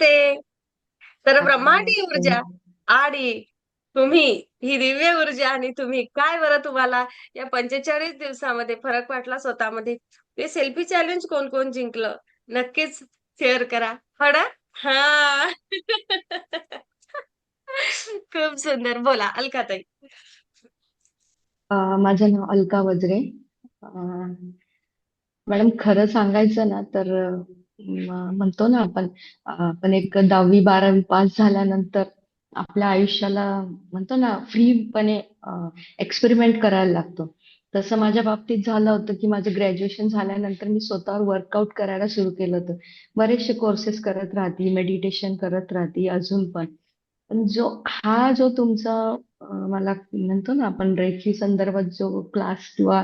नमस्ते. तर ब्रह्मांडी ऊर्जा आणि तुम्ही ही दिव्य ऊर्जा आणि तुम्ही काय बरं तुम्हाला? या पंचेचाळीस दिवसामध्ये फरक वाटला स्वतःमध्ये? ते सेल्फी चॅलेंज कोण कोण जिंकलं? नक्कीच शेअर करा. ना हा. खूप सुंदर. बोला अलकाताई. अं, माझं नाव अलका वज्रे. मॅडम खरं सांगायचं ना तर म्हणतो ना आपण आपण एक दहावी बारावी पास झाल्यानंतर आपल्या आयुष्याला म्हणतो ना फ्रीपणे एक्सपेरिमेंट करायला लागतो. तसं माझ्या बाबतीत झालं होतं की माझं ग्रॅज्युएशन झाल्यानंतर मी स्वतःवर वर्कआउट करायला सुरू केलं होतं. बरेचसे कोर्सेस करत राहते मेडिटेशन करत राहते अजून पण. पण जो हा जो तुमचा मला म्हणतो ना आपण रेखी संदर्भात जो क्लास किंवा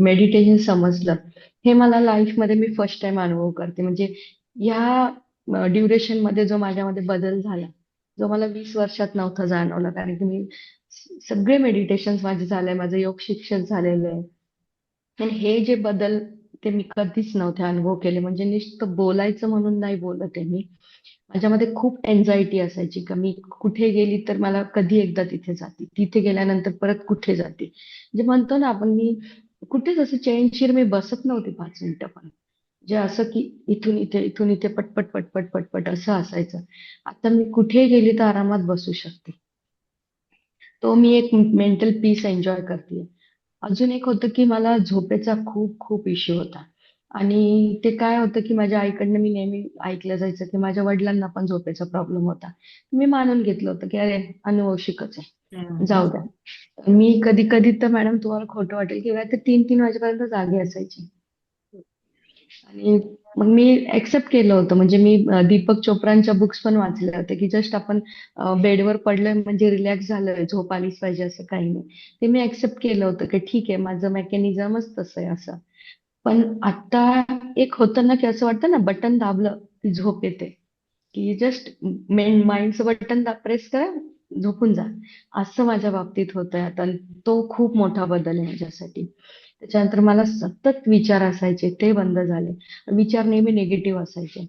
मेडिटेशन समजलं हे मला लाईफमध्ये मी फर्स्ट टाइम अनुभव करते. म्हणजे या ड्युरेशनमध्ये जो माझ्यामध्ये बदल झाला जो मला वीस वर्षात नव्हता जाणवला. कारण की मी सगळे मेडिटेशन माझे झाले माझं योग शिक्षण झालेलं आहे. पण हे जे बदल ते मी कधीच नव्हते अनुभव केले. म्हणजे नुसतं बोलायचं म्हणून नाही बोलत आहे मी. माझ्यामध्ये खूप एन्झायटी असायची. का मी कुठे गेली तर मला कधी एकदा तिथे जाते. तिथे गेल्यानंतर परत कुठे जाते. म्हणजे म्हणतो ना आपण मी कुठेच असं चैनशीर मी बसत नव्हते पाच मिनिटं पण. जे असं की इथून इथे इथून इथे पटपट पटपट पटपट असं असायचं. आता मी कुठे गेली तर आरामात बसू शकते. तो मी एक मेंटल पीस एन्जॉय करते अजून एक होतं की मला झोपेचा खूप खूप इश्यू होता. आणि ते काय होतं की माझ्या आईकडनं मी नेहमी ऐकलं जायचं की माझ्या वडिलांना पण झोपेचा प्रॉब्लेम होता. मी मानून घेतलं होतं की अरे अनुवंशिकच आहे. जाऊ द्या मी कधी कधी तर मॅडम तुम्हाला खोटं वाटेल किंवा तर तीन तीन वाजेपर्यंत जागी असायची. आणि मग मी एक्सेप्ट केलं होतं. म्हणजे मी दीपक चोप्रांच्या बुक्स पण वाचल्या होत्या की जस्ट आपण बेडवर पडलोय म्हणजे रिलॅक्स झालोय झोप आलीच पाहिजे असं काही नाही. ते मी एक्सेप्ट केलं होतं की ठीक आहे माझं मेकॅनिझमच तसं आहे असं. पण आता एक होतं ना की असं वाटतं ना बटन दाबलं की झोप येते. की जस्ट मेन माइंडचं बटन प्रेस करा झोपून जा. असं माझ्या बाबतीत होतंय आता. तो खूप मोठा बदल आहे माझ्यासाठी. त्याच्यानंतर मला सतत विचार असायचे ते बंद झाले. विचार नेहमी निगेटिव्ह असायचे.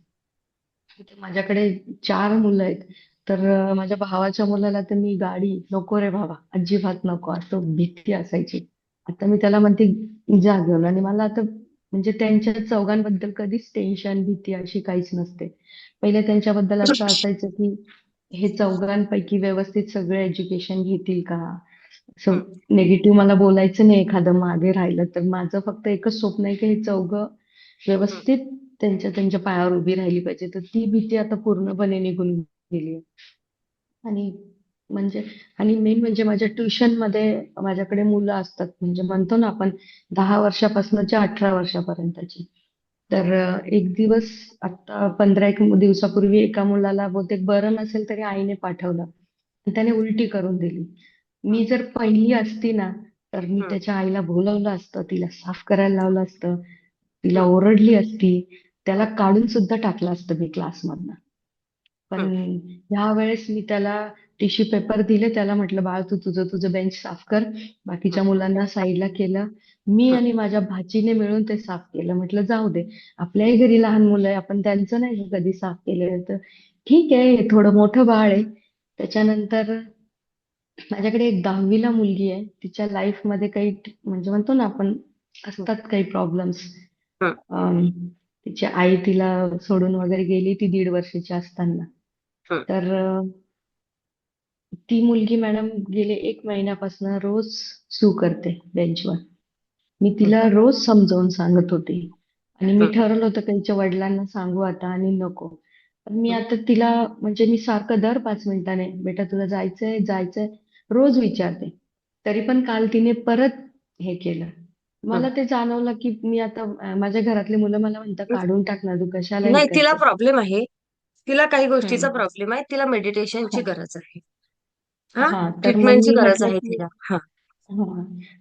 माझ्याकडे चार मुलं आहेत. तर माझ्या भावाच्या मुलाला तर मी गाडी नको रे भावा अजिबात नको असं भीती असायची. आता मी त्याला म्हणते जा घेऊन. आणि मला आता म्हणजे त्यांच्या चौघांबद्दल कधीच टेन्शन भीती अशी काहीच नसते. पहिले त्यांच्याबद्दल असं असायचं की हे चौघांपैकी व्यवस्थित सगळे एज्युकेशन घेतील का? असं निगेटिव्ह मला बोलायचं नाही एखादं मागे राहिलं तर. माझं फक्त एकच स्वप्न आहे की हे चौघं व्यवस्थित त्यांच्या त्यांच्या पायावर उभी राहिली पाहिजे. तर ती भीती आता पूर्णपणे निघून गेली आणि म्हणजे आणि मेन म्हणजे माझ्या ट्युशनमध्ये माझ्याकडे मुलं असतात. म्हणजे म्हणतो ना आपण दहा वर्षापासूनच्या अठरा वर्षापर्यंतची. तर एक दिवस आता पंधरा एक दिवसापूर्वी एका मुलाला बहुतेक बरं नसेल तरी आईने पाठवलं. आणि त्याने उलटी करून दिली. मी जर पहिली असती ना तर मी त्याच्या आईला बोलवलं असतं तिला साफ करायला लावलं असतं तिला ओरडली असती त्याला काढून सुद्धा टाकलं असतं मी क्लासमधनं. पण ह्या वेळेस मी त्याला टिश्यू पेपर दिले त्याला म्हटलं बाळ तू तुझं तुझं बेंच साफ कर. बाकीच्या मुलांना साईडला केलं. मी आणि माझ्या भाचीने मिळून ते साफ केलं. म्हटलं जाऊ दे. आपल्याही घरी लहान मुलं आहे. आपण त्यांचं नाही कधी साफ केलेलं तर ठीक आहे हे थोडं मोठं बाळ आहे. त्याच्यानंतर माझ्याकडे एक दहावीला मुलगी आहे. तिच्या लाईफमध्ये काही म्हणजे म्हणतो ना आपण असतात काही प्रॉब्लेम्स तिची आई तिला सोडून वगैरे गेली ती दीड वर्षाची असताना. तर ती मुलगी मॅडम गेले एक महिन्यापासून रोज सू करते बेंचवर. मी तिला रोज समजावून सांगत होते. आणि मी ठरवलं होतं की तिच्या वडिलांना सांगू आता आणि नको. पण मी आता तिला म्हणजे मी सारखं दर पाच मिनिटाने बेटा तुला जायचंय जायचंय रोज विचारते. तरी पण काल तिने परत हे केलं. मला ते जाणवलं की मी आता माझ्या घरातली मुलं मला म्हणतात काढून टाक ना तू कशाला नाही तिला प्रॉब्लेम आहे. तिला काही गोष्टीचा. प्रॉब्लेम आहे. तिला मेडिटेशनची हा. गरज आहे. हा हा, तर मग ट्रीटमेंटची मी गरज म्हटलं आहे की तिला. हा. हा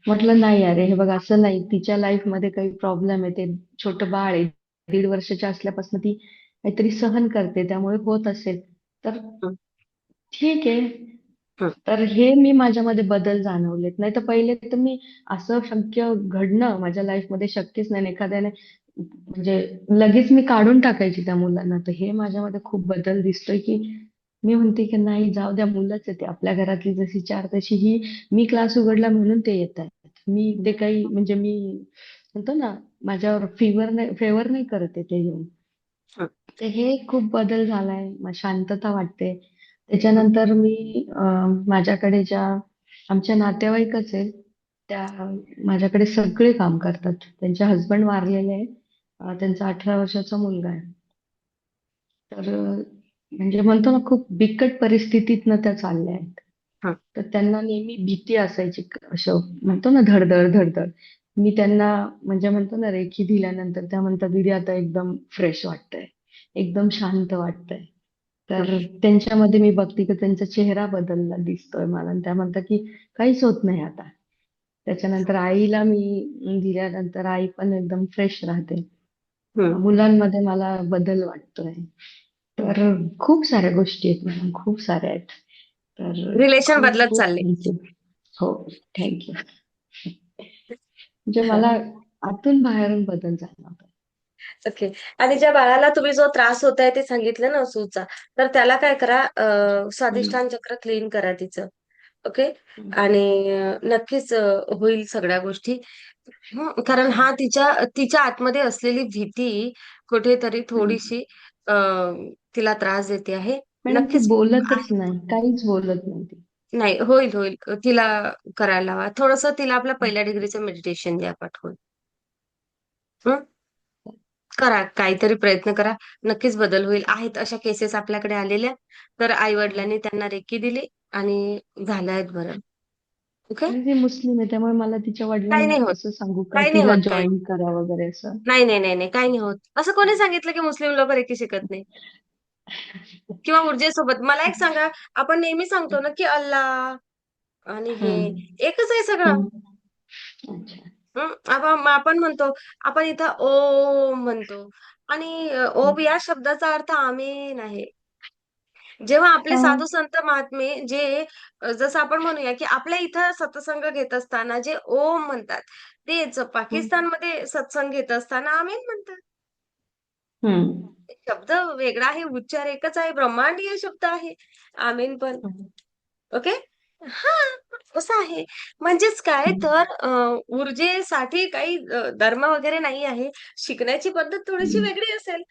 म्हटलं नाही अरे हे बघ असं नाही. तिच्या लाईफमध्ये काही प्रॉब्लेम आहे. ते छोटं बाळ आहे. दीड वर्षाच्या असल्यापासून ती काहीतरी सहन करते. त्यामुळे होत असेल. तर हं, ठीक आहे. हं, तर हे मी माझ्यामध्ये बदल जाणवलेत. नाही तर पहिले तर मी असं शक्य घडणं माझ्या लाईफमध्ये शक्यच नाही. एखाद्याने म्हणजे लगेच मी काढून टाकायची त्या मुलांना. तर हे माझ्यामध्ये खूप बदल दिसतोय की मी म्हणते की नाही जाऊ द्या मुलंच आहे ते. आपल्या घरातली जशी चार तशी ही मी क्लास उघडला म्हणून ते येत आहेत मी ते काही म्हणजे मी म्हणतो ना माझ्यावर फिवर नाही फेवर नाही करत ते येऊन. हं, तर हे खूप बदल झालाय शांतता वाटते. त्याच्यानंतर मी माझ्याकडे ज्या आमच्या नातेवाईकच आहेत त्या माझ्याकडे सगळे काम करतात. त्यांचे हसबंड वारलेले आहे. त्यांचा अठरा वर्षाचा मुलगा आहे. तर म्हणजे म्हणतो ना खूप बिकट परिस्थितीतनं त्या चालल्या आहेत. हं. तर त्यांना नेहमी भीती असायची असं म्हणतो ना धडधड धडधड. मी त्यांना म्हणजे म्हणतो ना रेखी दिल्यानंतर त्या म्हणतात दीदी आता एकदम फ्रेश वाटतंय. एकदम शांत वाटतंय. तर त्यांच्यामध्ये मी बघते की त्यांचा चेहरा बदलला दिसतोय मला. आणि त्या म्हणतात की काहीच होत नाही आता. त्याच्यानंतर आईला मी दिल्यानंतर आई पण एकदम फ्रेश राहते. हं. मुलांमध्ये मला बदल वाटतोय. तर खूप साऱ्या गोष्टी आहेत मॅडम खूप साऱ्या आहेत. तर रिलेशन बदलत चालले. हो थँक्यू म्हणजे मला आतून बाहेरून बदल जाणवतो ओके आणि ज्या बाळाला तुम्ही जो त्रास होत आहे ते सांगितलं ना सूचा तर त्याला काय करा अं, स्वादिष्टान चक्र क्लीन करा तिचं. ओके आणि नक्कीच होईल सगळ्या गोष्टी. कारण हा तिच्या तिच्या आतमध्ये असलेली भीती कुठेतरी थोडीशी तिला त्रास देते आहे. मॅडम ती नक्कीच बोलतच नाही. काहीच बोलत नाही ती. नाही होईल होईल. तिला करायला हवा थोडस तिला आपल्या पहिल्या डिग्रीचं मेडिटेशन द्या पाठवून. हं? करा काहीतरी प्रयत्न करा. नक्कीच बदल होईल. आहेत अशा केसेस आपल्याकडे आलेल्या. तर आई वडिलांनी त्यांना रेकी दिली आणि झाल्या आहेत बरं. ओके? आणि ती मुस्लिम आहे त्यामुळे मला तिच्या काही वडिलांना नाही होत. कसं सांगू का? काही नाही तिला होत काही. जॉईन करा वगैरे असं. नाही नाही नाही नाही. काही नाही होत. असं कोणी सांगितलं की मुस्लिम लोक रेकी शिकत नाही? किंवा ऊर्जेसोबत. मला एक सांगा आपण नेहमी सांगतो ना की अल्लाह आणि हे एकच आहे सगळं. अच्छा हं? आपण आपण म्हणतो आपण इथं ओम म्हणतो. आणि अ, ओम या शब्दाचा अर्थ आमीन आहे. जेव्हा आपले साधू संत महात्मे जे अ, जसं आपण म्हणूया की आपल्या इथं सत्संग घेत असताना जे ओम म्हणतात तेच पाकिस्तानमध्ये सत्संग घेत असताना आमीन म्हणतात. हम्म. शब्द वेगळा आहे उच्चार एकच आहे ब्रह्मांडीय शब्द आहे. आमीन पण. ओके? हा असं आहे. म्हणजेच काय तर ऊर्जेसाठी काही धर्म वगैरे नाही आहे. शिकण्याची पद्धत थोडीशी वेगळी असेल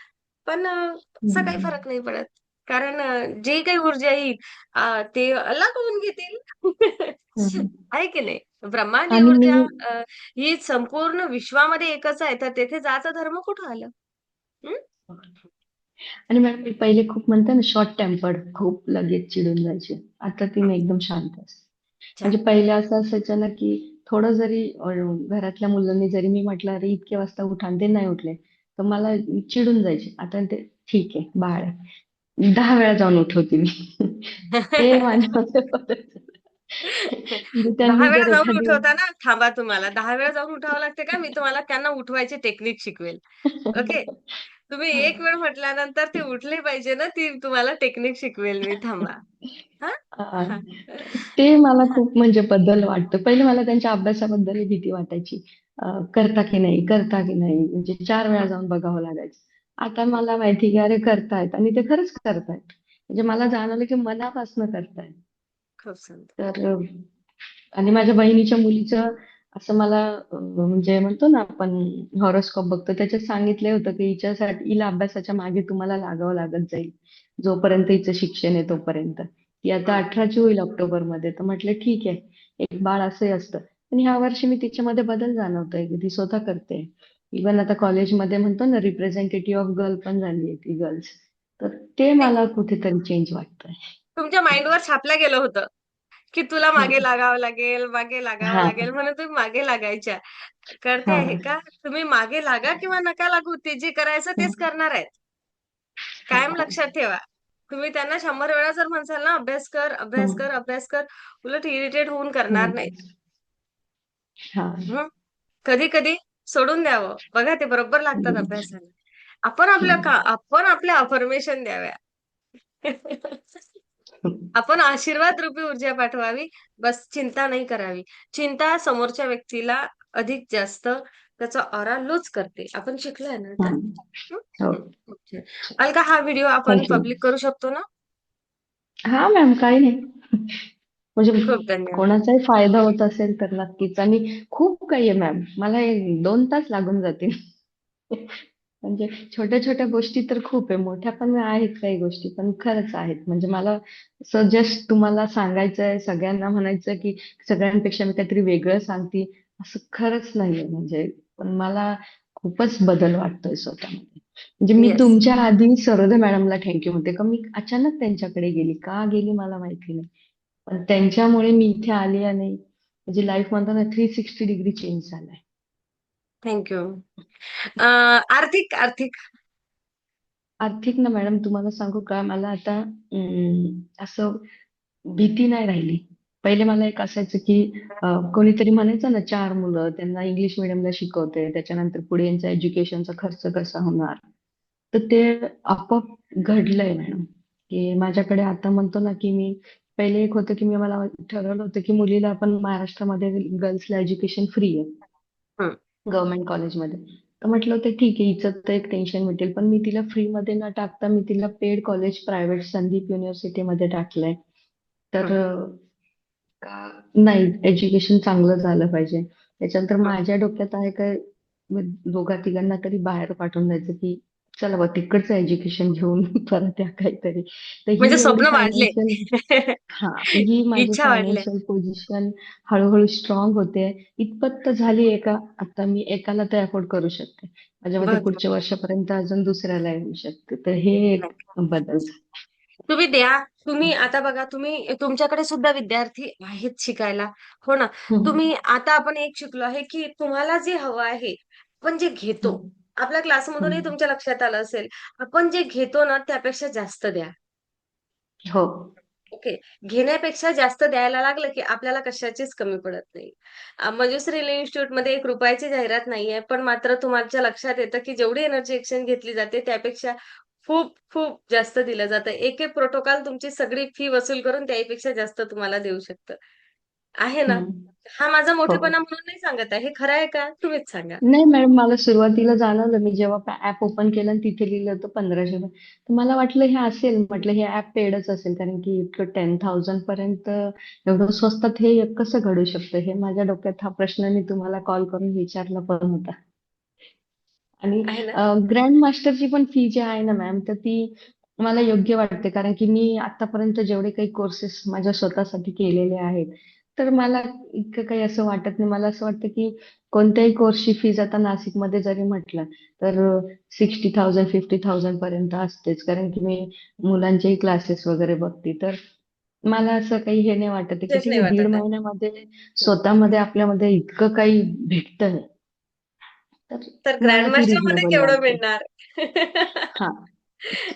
पण असा काही फरक नाही पडत. कारण जे काही ऊर्जा येईल ते अल्लाहकडून घेतील. आहे की नाही? मी ऊर्जा ही संपूर्ण विश्वामध्ये एकच आहे तर तेथे जायचं धर्म कुठं आलं? आणि मॅडम मी पहिले खूप म्हणते ना शॉर्ट टेम्पर्ड खूप लगेच चिडून जायचे. आता ती मी एकदम शांत असते. म्हणजे पहिले असं असायचं ना की थोडं जरी अं, घरातल्या मुलांनी जरी मी म्हटलं अरे इतके वाजता उठा आणि ते नाही उठले. तर मला चिडून जायचे. आता ते ठीक आहे बाळ आहे. दहा वेळा जाऊन उठवते मी. हे माझ्यामध्ये बदल झाला. म्हणजे दहा त्यांनी वेळा जर जाऊन एखादी थांबा तुम्हाला. दहा वेळा जाऊन उठावं लागते का? मी तुम्हाला त्यांना उठवायची टेक्निक शिकवेल. ओके? तुम्ही एक वेळ म्हटल्यानंतर ते उठले पाहिजे ना ती तुम्हाला टेक्निक शिकवेल मी. थांबा. हा. ते मला खूप म्हणजे बदल वाटतं. पहिले मला त्यांच्या अभ्यासाबद्दल भीती वाटायची. अं, करता की नाही करता की नाही? म्हणजे चार वेळा जाऊन बघावं लागायचं. आता मला माहिती की अरे करतायत आणि ते खरंच करतायत. म्हणजे मला जाणवलं की मनापासून करतायत. खूप सुंदर. तर आणि माझ्या बहिणीच्या मुलीचं असं मला म्हणजे म्हणतो ना आपण हॉरोस्कोप बघतो. त्याच्यात सांगितलं होतं की हिच्यासाठी हिला अभ्यासाच्या मागे तुम्हाला लागावं लागत जाईल. जोपर्यंत हिचं शिक्षण आहे तोपर्यंत. ती आता. अठराची होईल ऑक्टोबरमध्ये तर म्हटलं ठीक आहे. एक बाळ असंही असतं. पण ह्या वर्षी मी तिच्यामध्ये बदल जाणवतोय. की ती स्वतः करते. इव्हन आता कॉलेजमध्ये म्हणतो ना रिप्रेझेंटेटिव्ह ऑफ गर्ल पण झाली आहे ती गर्ल्स तर ते ते मला कुठेतरी चेंज वाटतंय. तुमच्या माइंडवर छापलं गेलं होतं. की तुला मागे. लागावं लागेल मागे लागावं लागेल म्हणून तुम्ही मागे लागायच्या करते हा आहे का तुम्ही मागे लागा किंवा नका लागू ते जे करायचं तेच. करणार आहेत कायम लक्षात ठेवा तुम्ही त्यांना शंभर वेळा जर म्हणसाल ना अभ्यास कर अभ्यास कर. अभ्यास कर उलट इरिटेट होऊन करणार हम्म. नाहीत हा हं कधी कधी सोडून द्यावं बघा ते बरोबर लागतात. अभ्यासाला आपण आपल्या का. आपण आपल्या अफर्मेशन द्याव्या आपण आशीर्वाद रूपी ऊर्जा पाठवावी. बस चिंता नाही करावी. चिंता समोरच्या व्यक्तीला अधिक जास्त त्याचा ऑरा लूज करते. आपण शिकलोय ना हा. आता. अलका हा व्हिडिओ आपण पब्लिक करू शकतो ना? हा मॅम काही नाही. म्हणजे खूप धन्यवाद. कोणाचाही फायदा होत असेल तर नक्कीच. आणि खूप काही आहे मॅम मला दोन तास लागून जातील. म्हणजे छोट्या छोट्या गोष्टी तर खूप आहे मोठ्या पण आहेत काही गोष्टी पण खरंच आहेत. म्हणजे मला जस्ट तुम्हाला सांगायचं आहे सगळ्यांना म्हणायचं की सगळ्यांपेक्षा मी काहीतरी वेगळं सांगते असं खरंच नाहीये. म्हणजे पण मला खूपच बदल वाटतोय स्वतःमध्ये. म्हणजे मी येस तुमच्या आधी सरोदे मॅडमला थँक्यू म्हणते. का मी अचानक त्यांच्याकडे गेली? का गेली मला माहिती नाही. पण त्यांच्यामुळे मी इथे आली आणि म्हणजे लाईफ म्हणतो ना थ्री सिक्स्टी डिग्री चेंज झालाय. थँक्यू आर्थिक आर्थिक आर्थिक ना मॅडम तुम्हाला सांगू का? मला आता असं भीती नाही राहिली. पहिले मला एक असायचं की कोणीतरी म्हणायचं ना चार मुलं त्यांना इंग्लिश मिडियमला शिकवते त्याच्यानंतर पुढे यांचा एज्युकेशनचा खर्च कसा होणार? तर ते आपोआप घडलंय मॅडम. की माझ्याकडे आता म्हणतो ना की मी पहिले एक होतं की मी मला ठरवलं होतं की मुलीला आपण महाराष्ट्रामध्ये गर्ल्सला एज्युकेशन फ्री आहे. गव्हर्नमेंट कॉलेजमध्ये तर म्हटलं होतं ठीक आहे हिचं तर एक टेन्शन मिटेल पण मी तिला फ्री मध्ये न टाकता मी तिला पेड कॉलेज प्रायव्हेट संदीप युनिव्हर्सिटीमध्ये टाकलंय. तर नाही एज्युकेशन चांगलं झालं पाहिजे. त्याच्यानंतर. माझ्या डोक्यात आहे काय दोघा तिघांना तरी बाहेर पाठवून द्यायचं की चला बा तिकडचं एज्युकेशन घेऊन परत या काहीतरी. तर म्हणजे ही स्वप्न वाढले. फायनान्शियल हा ही माझी फायनान्शियल पोझिशन हळूहळू स्ट्रॉंग होते. इतपत तर झाली एका आता मी एकाला तर अफोर्ड करू शकते. माझ्या मते पुढच्या वर्षापर्यंत अजून दुसऱ्याला येऊ शकते. तर हे एक बदल झाला. तुम्ही द्या. तुम्ही आता बघा तुम्ही तुमच्याकडे सुद्धा विद्यार्थी आहेत शिकायला. हो ना? तुम्ही आता आपण एक शिकलो आहे की तुम्हाला जे हवं आहे आपण जे घेतो आपल्या क्लासमधूनही. तुमच्या लक्षात आलं असेल. आपण जे घेतो ना त्यापेक्षा जास्त द्या. हो. ओके. घेण्यापेक्षा जास्त द्यायला लागलं की आपल्याला कशाचीच कमी पडत नाही. मंजुश्री इन्स्टिट्यूटमध्ये एक रुपयाची जाहिरात नाहीये पण मात्र तुमच्या लक्षात येतं की जेवढी एनर्जी एक्सचेंज घेतली जाते त्यापेक्षा खूप खूप जास्त दिलं जातं. एक एक प्रोटोकॉल तुमची सगळी फी वसूल करून त्यापेक्षा जास्त तुम्हाला देऊ शकतं. आहे ना. हम्म, हा माझा हो. मोठेपणा म्हणून नाही सांगत आहे. हे खरं आहे का? तुम्हीच सांगा. नाही मॅडम मला सुरुवातीला जाणवलं. मी जेव्हा ऍप ओपन केलं आणि तिथे लिहिलं होतं पंधराशे रुपये. तर मला वाटलं हे असेल. म्हटलं हे ऍप पेडच असेल. कारण की इतकं टेन थाउजंड पर्यंत एवढं स्वस्तात हे कसं घडू शकतं? हे माझ्या डोक्यात हा प्रश्न मी तुम्हाला कॉल करून विचारला पण होता. आणि आहे ना. ग्रँड मास्टरची पण फी जी आहे ना मॅम तर ती मला योग्य वाटते. कारण की मी आतापर्यंत जेवढे काही कोर्सेस माझ्या स्वतःसाठी केलेले आहेत तर मला इतकं काही असं वाटत नाही. मला असं वाटतं की कोणत्याही कोर्सची फीज आता नाशिकमध्ये जरी म्हटलं तर सिक्स्टी थाउजंड फिफ्टी थाउजंड पर्यंत असतेच. कारण की मी मुलांचेही क्लासेस वगैरे बघते. तर मला असं काही हे नाही वाटत की दीड महिन्यामध्ये स्वतःमध्ये आपल्यामध्ये इतकं काही भेटतं तर ग्रँड मास्टरमध्ये केवढं मिळणार? हा.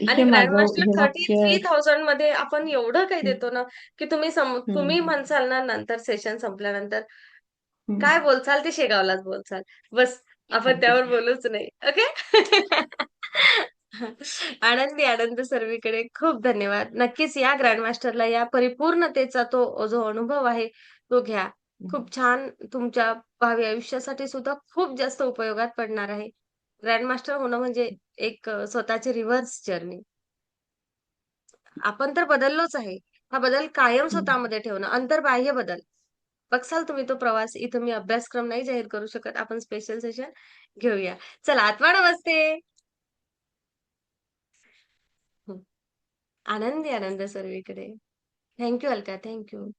आणि हे ग्रँड माझं मास्टर हे थर्टी वाक्य थ्री थाउजंडमध्ये आपण एवढं काही देतो ना की तुम्ही सम, तुम्ही हम्म, म्हणसाल ना नंतर सेशन संपल्यानंतर काय. बोलचाल ते शेगावलाच बोलचाल. बस आपण त्यावर बोलूच नाही. ओके? आनंदी आनंद सर्वीकडे. खूप धन्यवाद. नक्कीच या ग्रँडमास्टरला या परिपूर्णतेचा तो जो अनुभव आहे तो घ्या. खूप छान तुमच्या भावी आयुष्यासाठी सुद्धा खूप जास्त उपयोगात पडणार आहे. ग्रँडमास्टर होणं म्हणजे एक स्वतःची रिव्हर्स जर्नी आपण तर बदललोच आहे. हा बदल कायम. स्वतःमध्ये ठेवणं अंतर्बाह्य बदल. बघसाल तुम्ही तो प्रवास इथं मी अभ्यासक्रम नाही जाहीर करू शकत. आपण स्पेशल सेशन घेऊया. चला आत्मा नमस्ते. आनंदी आनंद सर्वीकडे. Thank you Alka. Thank you